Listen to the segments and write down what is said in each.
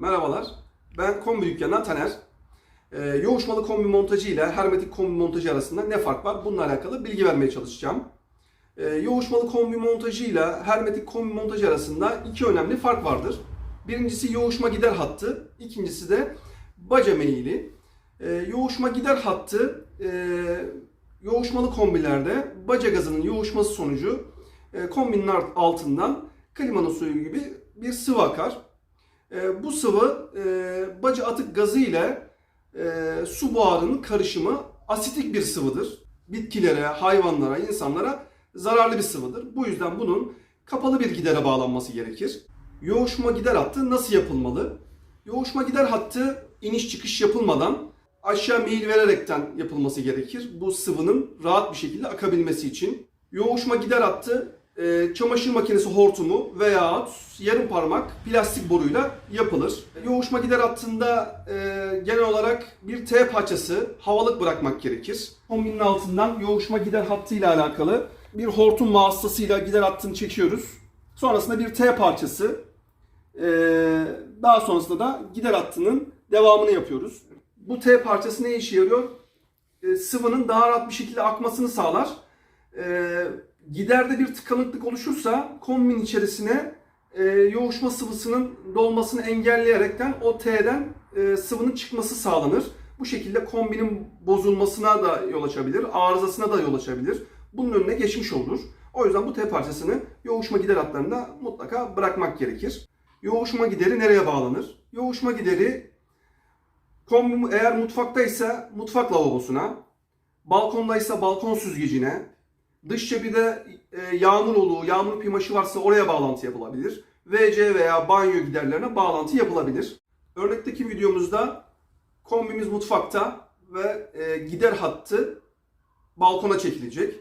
Merhabalar, ben kombi dükkanından Taner. Ee, yoğuşmalı kombi montajı ile hermetik kombi montajı arasında ne fark var? Bununla alakalı bilgi vermeye çalışacağım. Ee, yoğuşmalı kombi montajı ile hermetik kombi montajı arasında iki önemli fark vardır. Birincisi yoğuşma gider hattı, ikincisi de baca meyili. Ee, yoğuşma gider hattı e, yoğuşmalı kombilerde baca gazının yoğuşması sonucu e, kombinin altından klimanın suyu gibi bir sıvı akar. E, bu sıvı e, baca atık gazı ile e, su buharının karışımı asitik bir sıvıdır. Bitkilere, hayvanlara, insanlara zararlı bir sıvıdır. Bu yüzden bunun kapalı bir gidere bağlanması gerekir. Yoğuşma gider hattı nasıl yapılmalı? Yoğuşma gider hattı iniş çıkış yapılmadan aşağı meyil vererekten yapılması gerekir. Bu sıvının rahat bir şekilde akabilmesi için. Yoğuşma gider hattı e, çamaşır makinesi hortumu veya yarım parmak plastik boruyla yapılır. Yoğuşma gider hattında e, genel olarak bir T parçası havalık bırakmak gerekir. Kombinin altından yoğuşma gider hattı ile alakalı bir hortum vasıtasıyla gider hattını çekiyoruz. Sonrasında bir T parçası e, daha sonrasında da gider hattının devamını yapıyoruz. Bu T parçası ne işe yarıyor? E, sıvının daha rahat bir şekilde akmasını sağlar. E, giderde bir tıkanıklık oluşursa kombin içerisine e, yoğuşma sıvısının dolmasını engelleyerekten o T'den e, sıvının çıkması sağlanır. Bu şekilde kombinin bozulmasına da yol açabilir, arızasına da yol açabilir. Bunun önüne geçmiş olur. O yüzden bu T parçasını yoğuşma gider hatlarında mutlaka bırakmak gerekir. Yoğuşma gideri nereye bağlanır? Yoğuşma gideri kombi eğer mutfaktaysa mutfak lavabosuna, balkondaysa balkon süzgecine, dış cephede e, yağmur oluğu, yağmur pimaşı varsa oraya bağlantı yapılabilir. WC veya banyo giderlerine bağlantı yapılabilir. Örnekteki videomuzda kombimiz mutfakta ve e, gider hattı balkona çekilecek.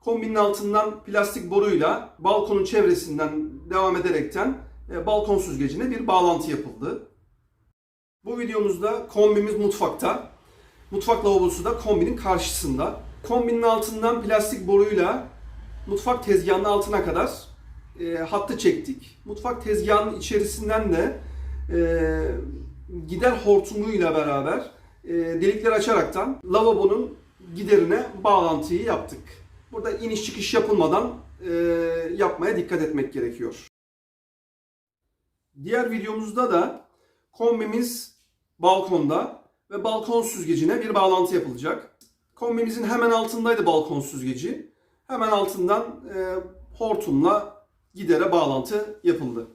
Kombinin altından plastik boruyla balkonun çevresinden devam ederekten e, balkon süzgecine bir bağlantı yapıldı. Bu videomuzda kombimiz mutfakta. Mutfak lavabosu da kombinin karşısında. Kombinin altından plastik boruyla mutfak tezgahının altına kadar e, hattı çektik. Mutfak tezgahının içerisinden de e, gider hortumuyla beraber e, delikler açaraktan lavabonun giderine bağlantıyı yaptık. Burada iniş çıkış yapılmadan e, yapmaya dikkat etmek gerekiyor. Diğer videomuzda da kombimiz balkonda ve balkon süzgecine bir bağlantı yapılacak. Kombimizin hemen altındaydı balkon süzgeci. Hemen altından e, hortumla gidere bağlantı yapıldı.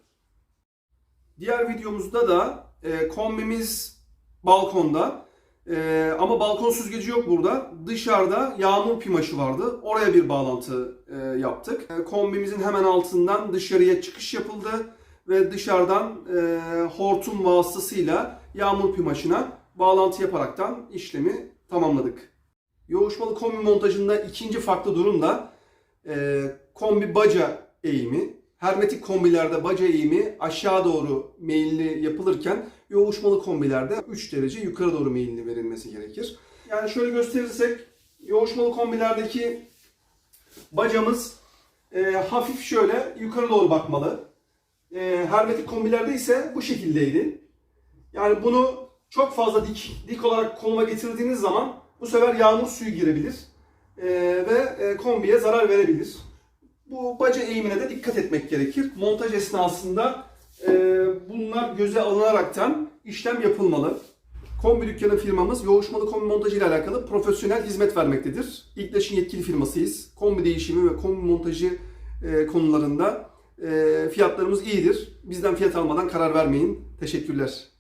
Diğer videomuzda da e, kombimiz balkonda e, ama balkon süzgeci yok burada. Dışarıda yağmur pimaşı vardı. Oraya bir bağlantı e, yaptık. E, kombimizin hemen altından dışarıya çıkış yapıldı ve dışarıdan e, hortum vasıtasıyla yağmur pimaşına bağlantı yaparaktan işlemi tamamladık. Yoğuşmalı kombi montajında ikinci farklı durum da e, kombi baca eğimi. Hermetik kombilerde baca eğimi aşağı doğru meyilli yapılırken yoğuşmalı kombilerde 3 derece yukarı doğru meyilli verilmesi gerekir. Yani şöyle gösterirsek yoğuşmalı kombilerdeki bacamız e, hafif şöyle yukarı doğru bakmalı. E, hermetik kombilerde ise bu şekildeydi. Yani bunu çok fazla dik dik olarak koluma getirdiğiniz zaman bu sefer yağmur suyu girebilir e, ve e, kombiye zarar verebilir. Bu baca eğimine de dikkat etmek gerekir. Montaj esnasında e, bunlar göze alınaraktan işlem yapılmalı. Kombi dükkanı firmamız yoğuşmalı kombi montajı ile alakalı profesyonel hizmet vermektedir. İlkleş'in yetkili firmasıyız. Kombi değişimi ve kombi montajı e, konularında e, fiyatlarımız iyidir. Bizden fiyat almadan karar vermeyin. Teşekkürler.